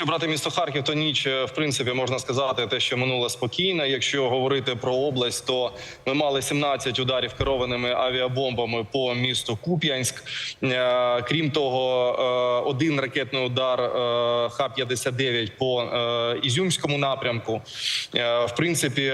Якщо брати місто Харків, то ніч е, в принципі можна сказати те, що минула спокійно. Якщо говорити про область, то ми мали 17 ударів керованими авіабомбами по місту Куп'янськ. Е, Крім того, е, один ракетний удар е, Х-59 по Ізюмському напрямку. В принципі,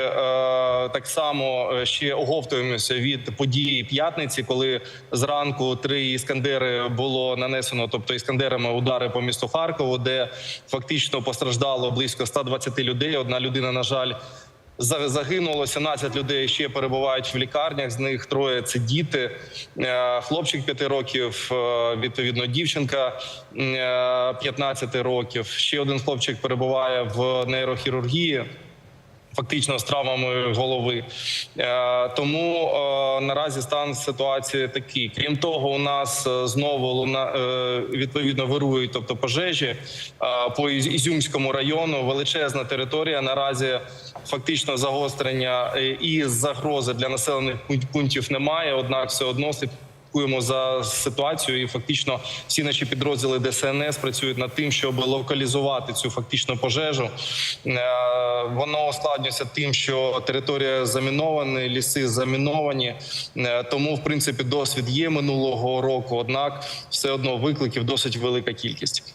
так само ще оговтуємося від події п'ятниці, коли зранку три іскандери було нанесено, тобто іскандерами удари по місту Харкову, де фактично постраждало близько 120 людей. Одна людина, на жаль. загинула. Загинуло 17 людей ще перебувають в лікарнях. З них троє це діти. Е, Хлопчик 5 років, е, відповідно, дівчинка е, 15 років. Ще один хлопчик перебуває в нейрохірургії фактично з травмами голови. Е, Тому е, наразі стан ситуації такий. Крім того, у нас е, знову луна відповідно вирують, тобто пожежі по Ізюмському району. Величезна територія. Наразі фактично загострення і загрози для населених пунк- пунктів немає однак, все одно слідкуємо за ситуацією, і фактично всі наші підрозділи ДСНС працюють над тим, щоб локалізувати цю фактично пожежу. Е, Воно ускладнюється тим, що територія замінована, ліси заміновані. Е, Тому, в принципі, досвід є минулого року. Однак, все одно викликів досить велика кількість.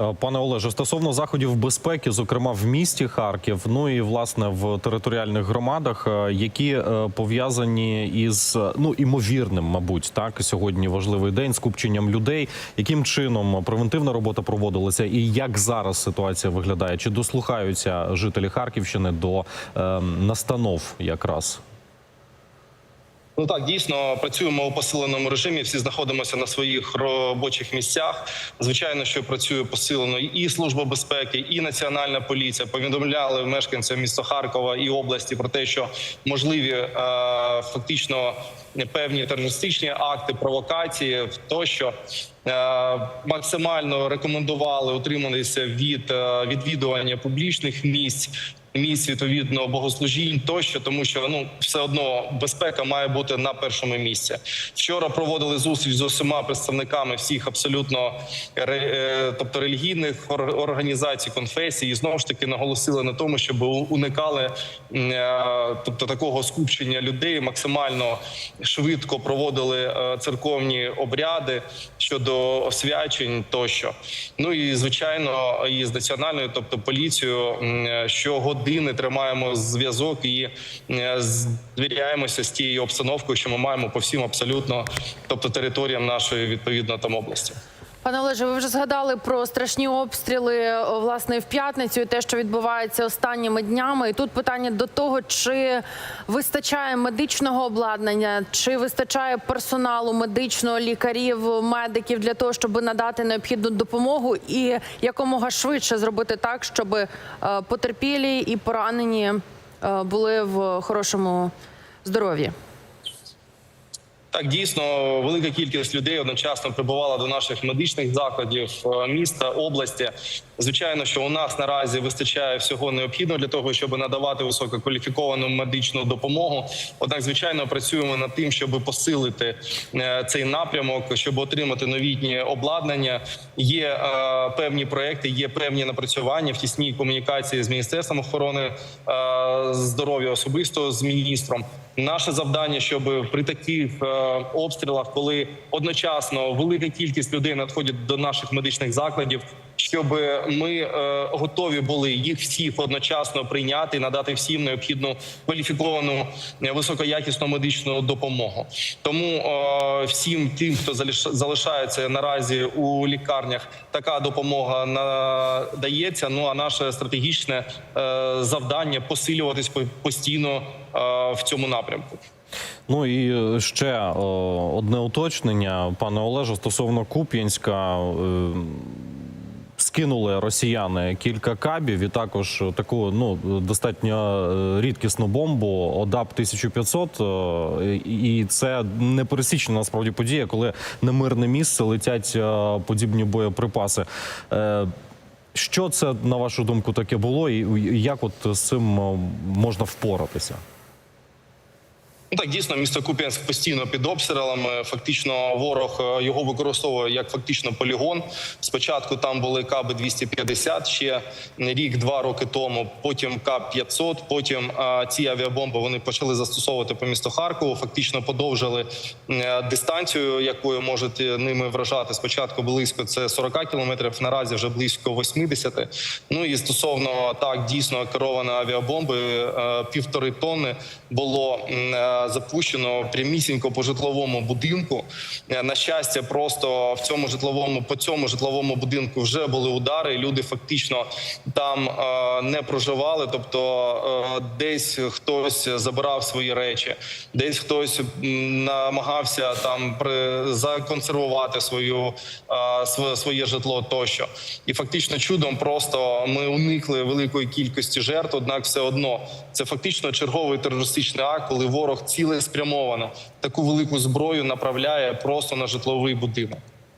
Е, Пане Олеже, стосовно заходів безпеки, зокрема в місті Харків, ну і власне в територіальних громадах, е, які е, пов'язані із ну імовірним, мабуть, так сьогодні важливий день скупченням людей. Яким чином превентивна робота проводилася, і як зараз ситуація виглядає? Чи дослухаються жителі Харківщини до е, настанов якраз? Ну так дійсно працюємо у посиленому режимі. Всі знаходимося на своїх робочих місцях. Звичайно, що працює посилено і служба безпеки, і національна поліція. Повідомляли мешканцям міста Харкова і області про те, що можливі е, фактично певні терористичні акти, провокації тощо. Е, Максимально рекомендували утриматися від е, відвідування публічних місць місць відповідно богослужінь тощо, тому що ну все одно безпека має бути на першому місці. Вчора проводили зустріч з усіма представниками всіх абсолютно ре- е, тобто релігійних організацій, конфесій, і знову ж таки наголосили на тому, щоб уникали е, тобто такого скупчення людей, максимально швидко проводили е, церковні обряди щодо освячень тощо. Ну і звичайно, і з національною, тобто поліцією, м, щогодини тримаємо зв'язок і е, звіряємося з тією обстановкою, що ми маємо по всім абсолютно, тобто територіям нашої відповідно там області. Пане Олеже, ви вже згадали про страшні обстріли власне в п'ятницю, і те, що відбувається останніми днями. І тут питання до того, чи вистачає медичного обладнання, чи вистачає персоналу медичного, лікарів, медиків для того, щоб надати необхідну допомогу і якомога швидше зробити так, щоб е, потерпілі і поранені е, були в хорошому здоров'ї. Так, дійсно, велика кількість людей одночасно прибувала до наших медичних закладів е, міста, області. Звичайно, що у нас наразі вистачає всього необхідного для того, щоб надавати висококваліфіковану медичну допомогу. Однак, звичайно, працюємо над тим, щоб посилити е, цей напрямок, щоб отримати новітні обладнання. Є е, певні проекти, є певні напрацювання в тісній комунікації з міністерством охорони е, здоров'я, особисто з міністром. Наше завдання, щоб при таких е, обстрілах, коли одночасно велика кількість людей надходять до наших медичних закладів, щоб ми е, готові були їх всіх одночасно прийняти і надати всім необхідну кваліфіковану е, високоякісну медичну допомогу. Тому е, всім тим, хто залиш- залишається наразі у лікарнях, така допомога надається. Ну а наше стратегічне е, завдання посилюватись по- постійно е, в цьому напрямку. Ну і е, ще е, одне уточнення, пане Олеже, стосовно Куп'янська. е, Скинули росіяни кілька кабів і також таку ну достатньо рідкісну бомбу ОДАП 1500 е, І це непересічна насправді подія, коли на мирне місце летять подібні боєприпаси. Що це на вашу думку таке було, і як от з цим можна впоратися? Ну так дійсно місто Куп'янськ постійно під обстрілами. Фактично, ворог е, його використовує як фактично полігон. Спочатку там були каби 250 ще рік-два роки тому. Потім каб 500 Потім е, ці авіабомби вони почали застосовувати по місту Харкову. Фактично подовжили е, дистанцію, якою можуть ними вражати. Спочатку близько це 40 кілометрів. Наразі вже близько 80. Ну і стосовно так дійсно керованої авіабомби е, півтори тонни було е, запущено прямісінько по житловому будинку. Е, На щастя, просто в цьому житловому по цьому житловому будинку вже були удари. Люди фактично там е, не проживали. Тобто, е, десь хтось забирав свої речі, десь хтось намагався там законсервувати свою своє житло тощо. І фактично чудом просто ми уникли великої кількості жертв. Однак, все одно це фактично черговий терористичний акт, коли ворог цілеспрямовано таку велику зброю направляє просто на житловий будинок.